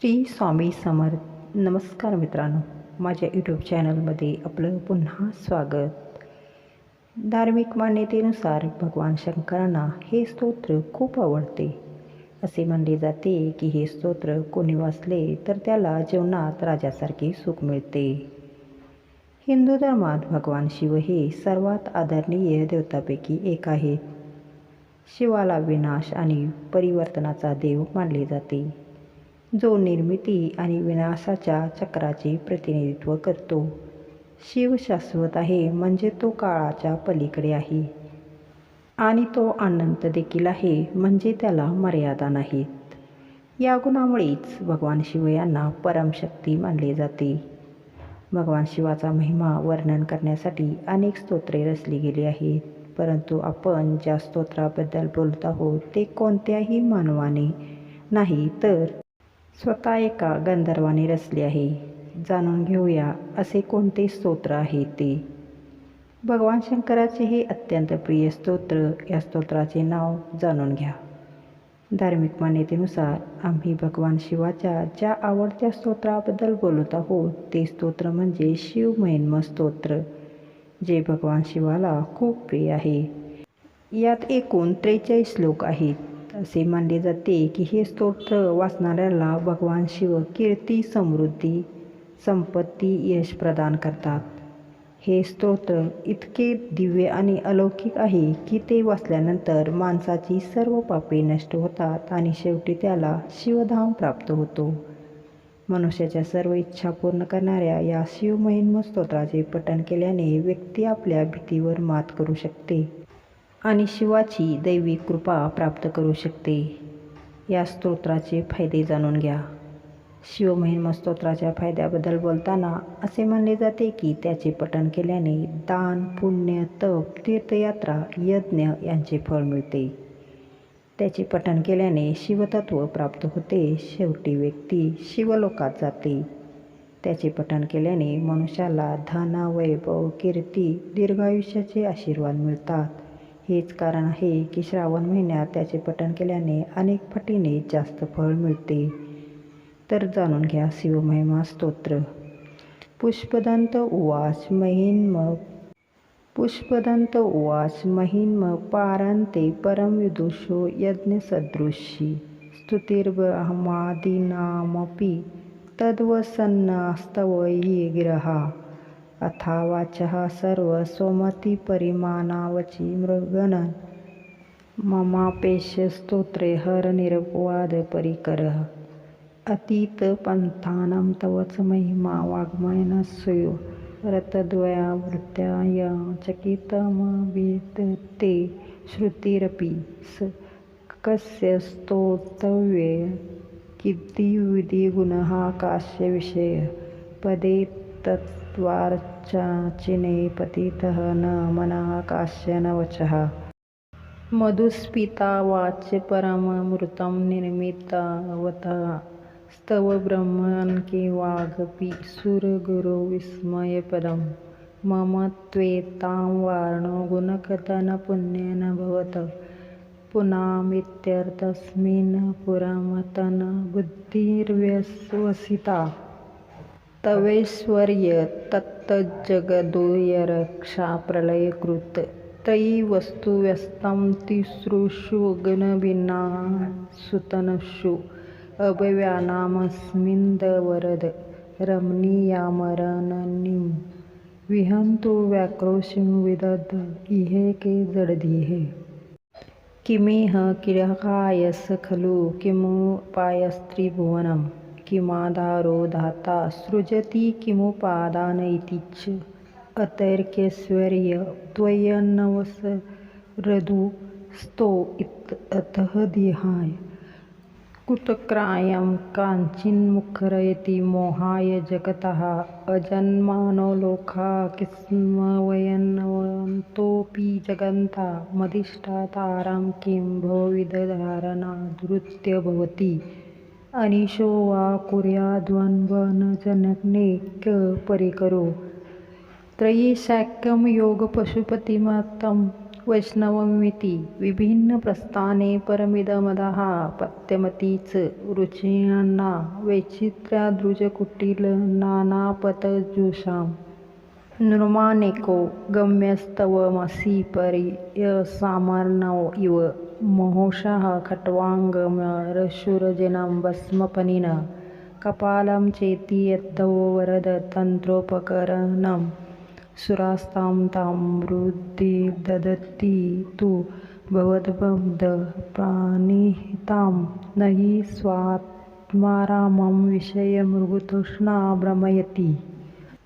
श्री स्वामी समर्थ. नमस्कार मित्रांनो. माझ्या यूट्यूब चॅनलमध्ये आपलं पुन्हा स्वागत. धार्मिक मान्यतेनुसार भगवान शंकरांना हे स्तोत्र खूप आवडते. असे मानले जाते की हे स्तोत्र कोणी वाचले तर त्याला जीवनात राजासारखे सुख मिळते. हिंदू धर्मात भगवान शिव हे सर्वात आदरणीय देवतापैकी एक आहेत. शिवाला विनाश आणि परिवर्तनाचा देव मानले जाते. जो निर्मिती आणि विनाशाच्या चक्राचे प्रतिनिधित्व करतो. शिव शाश्वत आहे म्हणजे तो काळाच्या पलीकडे आहे. आणि तो अनंत देखील आहे म्हणजे त्याला मर्यादा नाहीत. या गुणामुळेच भगवान शिव यांना परमशक्ती मानले जाते. भगवान शिवाचा महिमा वर्णन करण्यासाठी अनेक स्तोत्रे रचली गेली आहेत. परंतु आपण ज्या स्तोत्राबद्दल बोलत आहोत ते कोणत्याही मानवाने नाही तर स्वतः एका गंधर्वाने रचले आहे. जाणून घेऊया असे कोणते स्तोत्र आहे ते. भगवान शंकराचे हे अत्यंत प्रिय स्तोत्र या स्तोत्राचे नाव जाणून घ्या. धार्मिक मान्यतेनुसार आम्ही भगवान शिवाच्या ज्या आवडत्या स्तोत्राबद्दल बोलत आहोत ते स्तोत्र म्हणजे शिव स्तोत्र जे भगवान शिवाला खूप प्रिय आहे. यात एकूण त्रेचाळीस श्लोक आहेत. असे मानले जाते की हे स्तोत्र वाचणाऱ्याला भगवान शिव कीर्ती समृद्धी संपत्ती यश प्रदान करतात. हे स्तोत्र इतके दिव्य आणि अलौकिक आहे की ते वाचल्यानंतर माणसाची सर्व पापे नष्ट होतात आणि शेवटी त्याला शिवधाम प्राप्त होतो. मनुष्याच्या सर्व इच्छा पूर्ण करणाऱ्या या शिवमहिन्म स्तोत्राचे पठण केल्याने व्यक्ती आपल्या भीतीवर मात करू शकते. आणि शिवाची दैवी कृपा प्राप्त करू शकते. या स्तोत्राचे फायदे जाणून घ्या. शिवमहिम स्तोत्राच्या फायद्याबद्दल बोलताना असे मानले जाते की त्याचे पठण केल्याने दान पुण्य तप तीर्थयात्रा यज्ञ यांचे फळ मिळते. त्याचे पठण केल्याने शिवतत्व प्राप्त होते शेवटी व्यक्ती शिवलोकात जाते. त्याचे पठण केल्याने मनुष्याला धन वैभव कीर्ती दीर्घायुष्याचे आशीर्वाद मिळतात. हेच कारण आहे की श्रावण महिन्यात त्याचे पठण केल्याने अनेक पटीने जास्त फळ मिळते. तर जाणून घ्या शिवमहिमा स्तोत्र. पुष्पदंत उवाच महिन्म पुष्पदंत उवाच महिन्म पारान्ते परमविदुषो यज्ञसदृशी स्तुतिर्ब्रह्मादीनामपि तद्वसन्नास्तवयी ग्रहा। अथावाचः सर्वस्वमतिपरिमाणावचि मृगणन् ममापेश स्तोत्रे हरनिरपवादपरिकरः अतीतपन्थानं तवच महिमा वाङ्मयनस्यो रतद्वयावृत्याय चकितमविदते श्रुतिरपि स। कस्य स्तोतव्ये कीर्तिविधिगुणः काश्यविषय। पदे तत् तत्त्वार्चाचिने पतितः न मनः काश्यन न वचः। मधुस्पिता वाच्य परममृतं निर्मितावतः स्तव ब्रह्मन् वागपि सुरगुरु विस्मयपदं मम त्वेतां वार्णो गुणकथनपुण्येन भवत पुनामित्यर्थस्मिन् पुरमतन बुद्धिर्व्यवसिता तवैश्वर्य तत्तज्जगदोयरक्षा प्रलयकृत त्रयी वस्तुव्यस्तं तिसृषु गुणभिन्ना अभव्यानामस्मिन्दवरद रमणीयामरणनीं विहन्तु व्याक्रोशिं विदध इहेके जडधिः किमिह किरकायस खलु किमुपायस्त्रिभुवनं किमाधारो धाता सृजति किमुपादान इति च त्वय्यन्नवसरदु स्तो अतः दिहाय। कुतक्रायं काञ्चिन्मुखरयति मोहाय जगतः। अजन्मानो लोका किस्मवयन्वन्तोऽपि जगन्ता मदिष्टातारां किं भवविदधारणादृत्य भवति अनिशो वा कुर्याद्वन्वनजनने क परिकरो त्रयीशाक्यं योगपशुपतिमतं वैष्णवमिति विभिन्नप्रस्थाने परमिदमदः पत्यमतीच रुचिणा वैचित्र्यादृजकुटिल नानापतजुषाम्। नृमानेको गम्यस्तवमसि पर्यसामर्णौ इव। महोषः खट्वाङ्गमरशूरजनं भस्मपनिन। कपालं चेति यत्तव वरद तन्त्रोपकरणं सुरास्तां तां वृद्धि ददति तु भवद्बद्धप्राणिहितां न हि स्वात्मारामं विषयमृगतृष्णा भ्रमयति।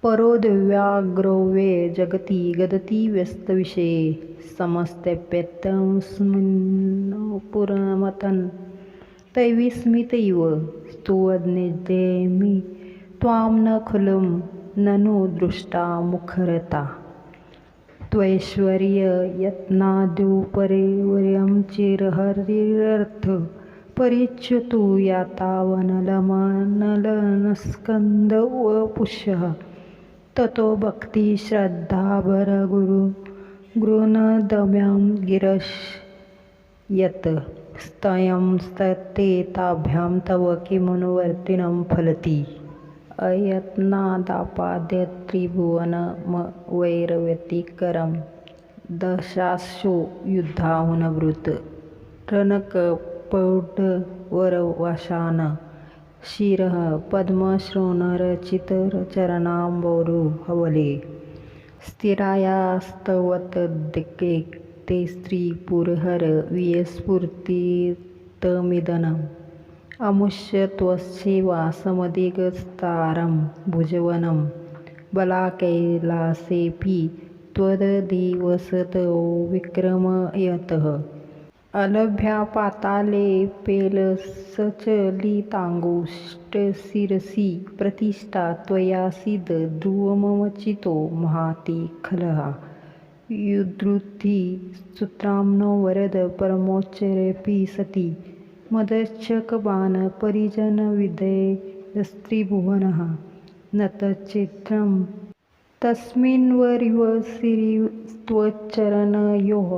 परो दिव्याग्रव्ये जगति गदति व्यस्तविषये समस्ते समस्तेऽप्यतस्मिन्पुरमतन् तैविस्मित इव स्तुवद्निजेमि त्वां न खुलं ननु दृष्टा मुखरता। त्वैश्वर्ययत्नाद्युपरिवर्यं चिरहरिरर्थ परिच्युतु यातावनलमनलनस्कन्द वपुष्यः ततो भक्तिश्रद्धाभरगुरु गृह्णदम्यां गिरश यत् स्तयं स्तते ताभ्यां तव किमनुवर्तिनं फलति। अयत्नादापाद्यत्रिभुवनमवैरव्यतिकरं दशाशो युद्धाहुनवृत् रनकपौढवरवशान् शिरः पद्मश्रोणरचितचरणाम्बोरुहवले स्थिरायास्तवतद्दिके ते स्त्रीपुरहर वियस्फूर्तितमिदनम् अमुष्यत्वशिवा समधिगस्तारं भुजवनं। बलाकैलासेऽपि त्वदधिवसतो विक्रमयतः। अलभ्या पाताले पेलसचलिताङ्गुष्ठशिरसि प्रतिष्ठा त्वयासीद ध्रुवमवचितो महाति खलः युद्धृद्धि सूत्राम्नो वरद परमोच्चरेऽपि सति। मदच्छकबाणपरिजनविधेयस्त्रिभुवनः न तच्चित्रं तस्मिन्वरिव सिरिस्त्वच्चरणयोः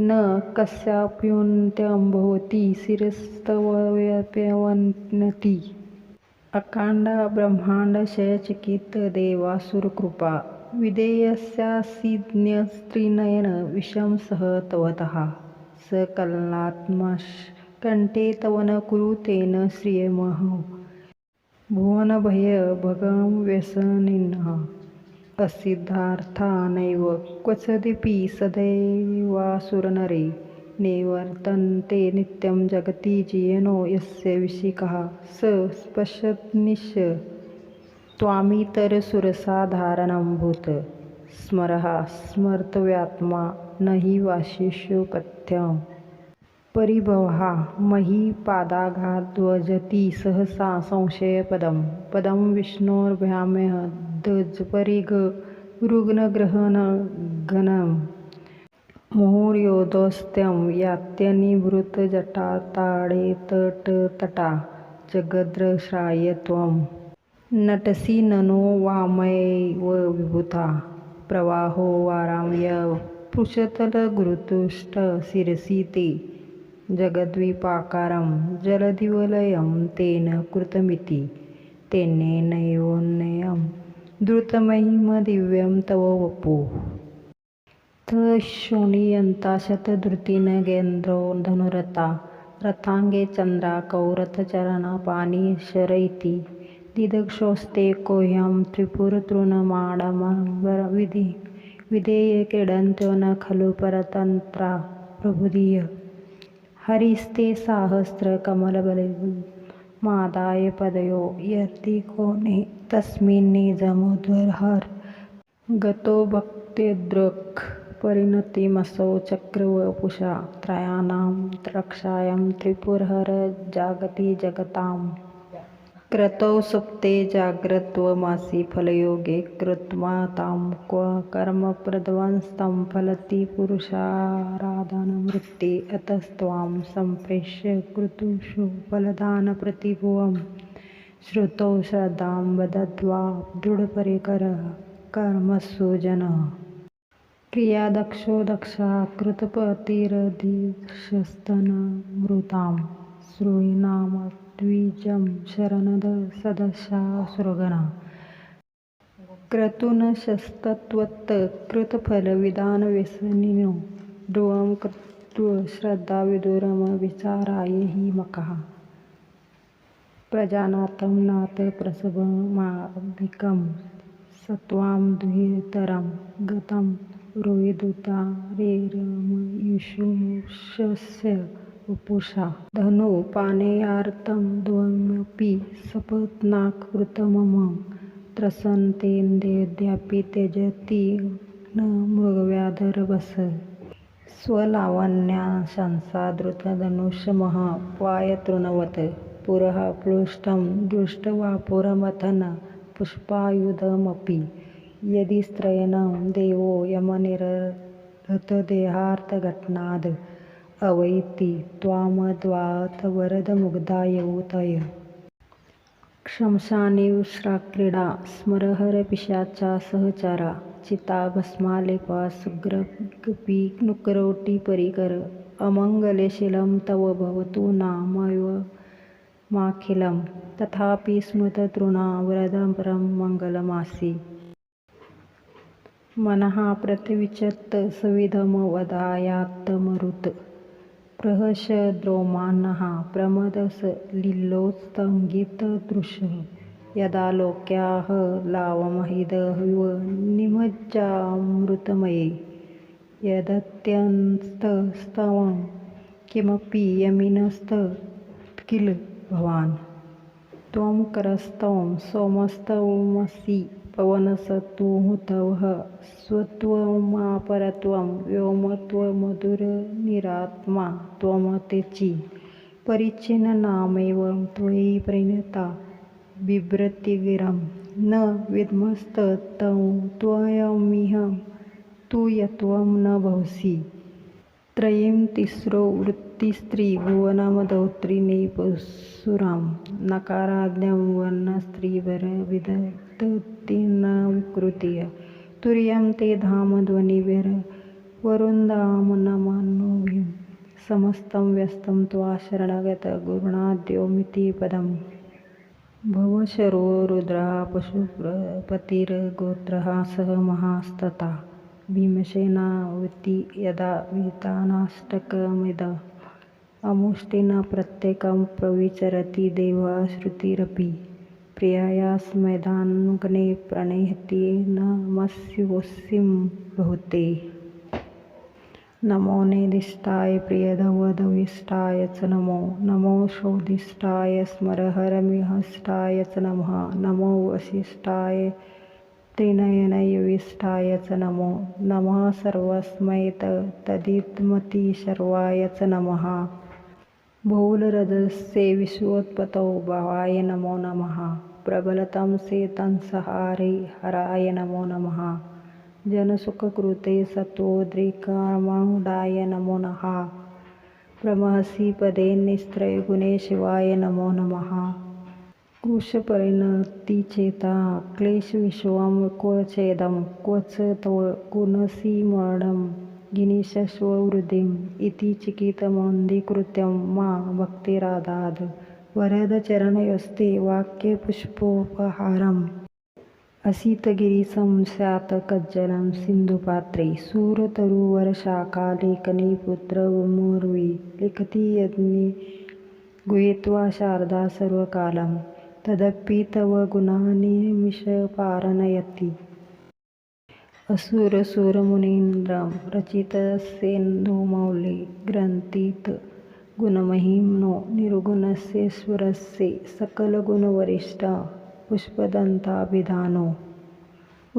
न कस्याप्युन्त्यं भवति शिरस्तवव्यप्यवनति अकाण्डा ब्रह्माण्डशयचिकितदेवासुरकृपा विषं सह तवतः। स कलनात्मकण्ठे तवन न कुरुते न श्रियमहो। भुवनभयभगं व्यसनिनः असिद्धार्थानैव नैव सदैवासुरनरे। निवर्तन्ते नित्यं जगति जियनो यस्य विशिकः। स स्पश्यन्निश त्वामितरसुरसाधारणं भूत स्मरः स्मर्तव्यात्मा न हि वाशिष्योपथ्यं परिभवः महीपादाघाद्वजति सहसा संशयपदं। पदं विष्णोर्भ्यामेह मुहुर्योधस्त्यं यात्यनिवृतजटाताडेतटतटा जगद्रश्राय त्वं नटसि ननो वामैव विभूता। प्रवाहो वारां य पृशतलगुरुतुष्टशिरसि ते। जगद्वीपाकारं जलदिवलयं तेन कृतमिति तेनेनयोन्नयं द्रुतमहिमदिव्यं तव वपुः। शोणीयन्ता शतधृतिनगेन्द्रो धनुरता रथाङ्गे चन्द्राकौ रथचरणपाणिशरैति दिदक्षोस्ते कोह्यं त्रिपुरतृणमाडमविधि विधेय क्रीडन्त्यो न खलु परतन्त्रा प्रभुदीय हरिस्ते साहस्रकमलबलिमादाय पदयो यर्तिकोणे तस्मिन्निजमुद्धर गतो भक्तिदृक् परिणतिमसौ चक्रवपुषा त्रयाणां रक्षायां त्रिपुरहर जागति जगताम् क्रतौ सुप्ते जाग्रत्वमासि फलयोगे कृत्वा तां क्व कर्मप्रध्वंस्तं फलति पुरुषाराधनवृत्ते अतस्त्वां सम्प्रेष्य कृतुषु फलदानप्रतिभुवं श्रुतौ श्रद्धां वदद्वा दृढपरिकरः कर्मसु जनः। क्रियादक्षो दक्षा कृतपतिरधिशस्तनमृतां श्रूयिणाम द्विजं शरणद सदशा सुरगणा क्रतुनशस्तत्वत् कृतफलविधानव्यसनिनो ध्रुवं कृत्वश्रद्धाविदुरमविचाराय हि मकः। प्रजानातं नाथ प्रसभमाधिकं सत्वां द्वितरं गतं रोहिदुतारेरमयुषुषस्य वपुषा धनुपानेयार्तं द्वमपि सपत्नाकृतमम। त्रसन्तेन्द्रियद्यापि त्यजति न मृगव्याधरभस स्वलावण्याशंसादृतधनुषमः पायतृणवत् पुरः प्लुष्टं दृष्ट्वापुरमथन पुष्पायुधमपि। यदि स्त्रयणं देवो यमनिरहतदेहार्थघटनाद् अवैति त्वामद्वात वरदमुग्धायौतय श्मशाने उष्ट्राक्रीडा स्मरहरपिशाचा सहचारा चिताभस्मालेपा सुग्रगपी नुकरोटीपरिकर अमङ्गलशीलं तव भवतु नामयमाखिलं तथापि स्मृततृणा वरदपरं मङ्गलमासि मनः प्रतिविचत्त सविधमवधायात्तमरुत् प्रहर्षद्रोमान्नः यदा यदालोक्याः लावमहिदव निमज्जामृतमये यदत्यन्तस्तवं किमपि यमिनस्तत्किल भवान्? त्वं करस्तवं सोमस्तवमसि। पवनसत्त्वहुतवः स्वत्वमापरत्वं व्योमत्वमधुरनिरात्मा त्वमतेची। परिच्छिन्ननामेव त्वयि प्रणता बिभ्रतिगिरं। न विद्मस्ततं त्वयमिह तु यत्त्वं न भवसि। त्रयीं तिस्रो वृत्तिस्त्रिभुवनमधोत्रीनेपशुरां नकाराद्यं वर्णस्त्रीवरविदधतीर्णविकृतिः तुर्यं ते धाम ध्वनिभिर्वरुन्दामनमनुभिं समस्तं व्यस्तं त्वा शरणगतगुरुणाद्योमिति पदम्। भवशरो रुद्रा पशुपतिर्गोत्रः सह महास्तता भीमसेनावती यदा विहितानाष्टकमिदम् अमुष्टिना प्रत्येकं प्रविचरति देवा श्रुतिरपि प्रियायास्मदानुगणे न नमस्योऽस्मिं भूते नमो नेदिष्टाय प्रियधवधविष्टाय च नमो। नमो शोधिष्ठाय स्मरहरमिहष्टाय च नमः। नमो वसिष्ठाय त्रिनयनयविष्टाय च नमो। नमः सर्वस्मै तदिदमतिशर्वाय च नमः। भूलरजस्य विश्वोत्पतौ भावाय नमो नमः। प्रबलतं तं से हराय नमो नमः। जनसुखकृते सतोद्रिकामण्डाय नमो नः प्रमहसि पदे निस्त्रयगुणे शिवाय नमो नमः। कुशपरिणतिचेता क्लेशविश्वं क्वचेदं क्वच कुनसिमरणं मरणं हृदिम् इति चिकितमोन्धिकृत्यं मा भक्तिराधाद् वरदचरणयोस्ते वाक्यपुष्पोपहारम्। असितगिरिसं स्यात् कज्जलं सिन्धुपात्रे शूरतरुवर्षाकालेकने पुत्रमुर्वी लिखति यज्ञे गुहेत्वा शारदा सर्वकालं तदपि तव गुणानिमिषपारनयति असुरसुरमुनीन्द्रं रचितसेन्धुमौले ग्रन्थित गुणमहिम्नो निर्गुणस्येश्वरस्य सकलगुणवरिष्ठ पुष्पदन्ताभिधानो।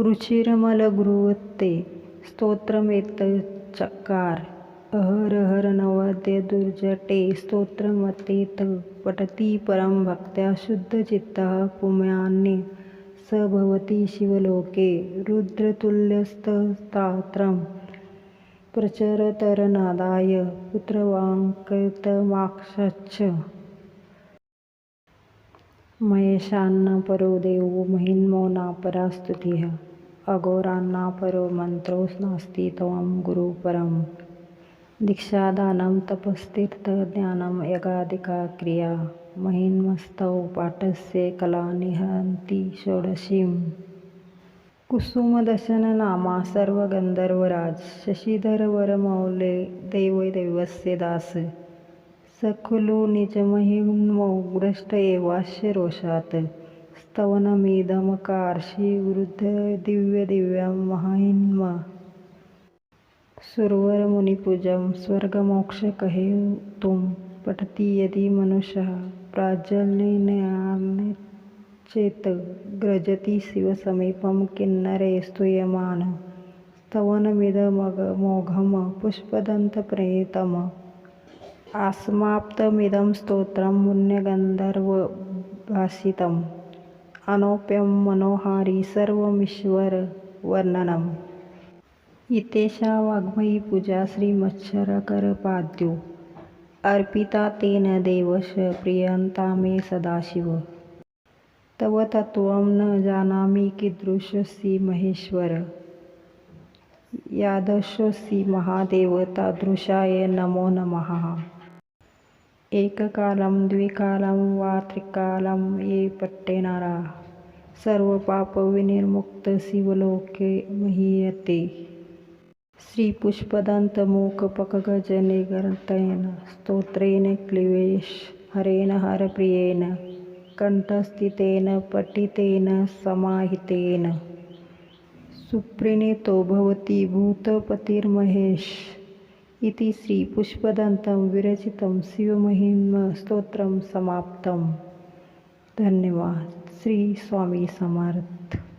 रुचिरमलगुरुवत्ते स्तोत्रमेतच्चकार। अहरहरनवद्यदुर्जटे स्तोत्रमतेत पठति परं भक्त्या शुद्धचित्तः पुमान्ये स भवति शिवलोके रुद्रतुल्यस्तोत्रं प्रचरतरनादाय पुत्रवाङ्कृतमाक्षच्छ महेशान्न परो देवो महिन्मो नापरा स्तुतिः अघोरांना परो नास्ति त्वं गुरुपरं दीक्षादानं तपस्तीर्थज्ञानं यगादिका क्रिया महिन्मस्तौ पाठस्य कला निहन्ति षोडशीम्। कुसुमदशननामा सर्व गंधर्वराज शशीधर देवस्य दास। सखुलो निजमहिमौ भ्रष्ट एवास्य रोषात्। स्तवनमिदमकार्षि वृद्ध दिव्यदिव्यं महिन्म सुरवर मुनिपूजं स्वर्गमोक्ष कहे तुम पठति यदि मनुष्यः प्राज्वल्येन चेत ग्रजति शिवसमीपं किन्नरे स्तूयमान स्तवनमिदमोघं पुष्पदन्तप्रणीतम् आस्माप्तमिदं स्तोत्रं मुन्यगन्धर्वभाषितम् अनौप्यं मनोहारी सर्वमीश्वरवर्णनम् इतेषा वाग्मयी पूजा श्रीमच्छरकरपाद्यो अर्पिता तेन देवश प्रियन्ता मे सदाशिव तव तत्त्वं न जानामि कीदृशोऽसि महेश्वर। यादृशोऽसि महादेव तादृशाय नमो नमः। एककालं द्विकालं वा त्रिकालं ये पट्टेनारा। नरः सर्वपापविनिर्मुक्त शिवलोके महीयते। श्रीपुष्पदन्तमूकपकगजनिगर्तेन स्तोत्रेण क्लिवेश हरेण हरप्रियेण। कण्ठस्थितेन पठितेन समाहितेन। सुप्रणीतो भवति भूतपतिर्महेश इति श्रीपुष्पदन्तं विरचितं शिवमहिमस्तोत्रं समाप्तं। धन्यवाद। श्री स्वामी समर्थ।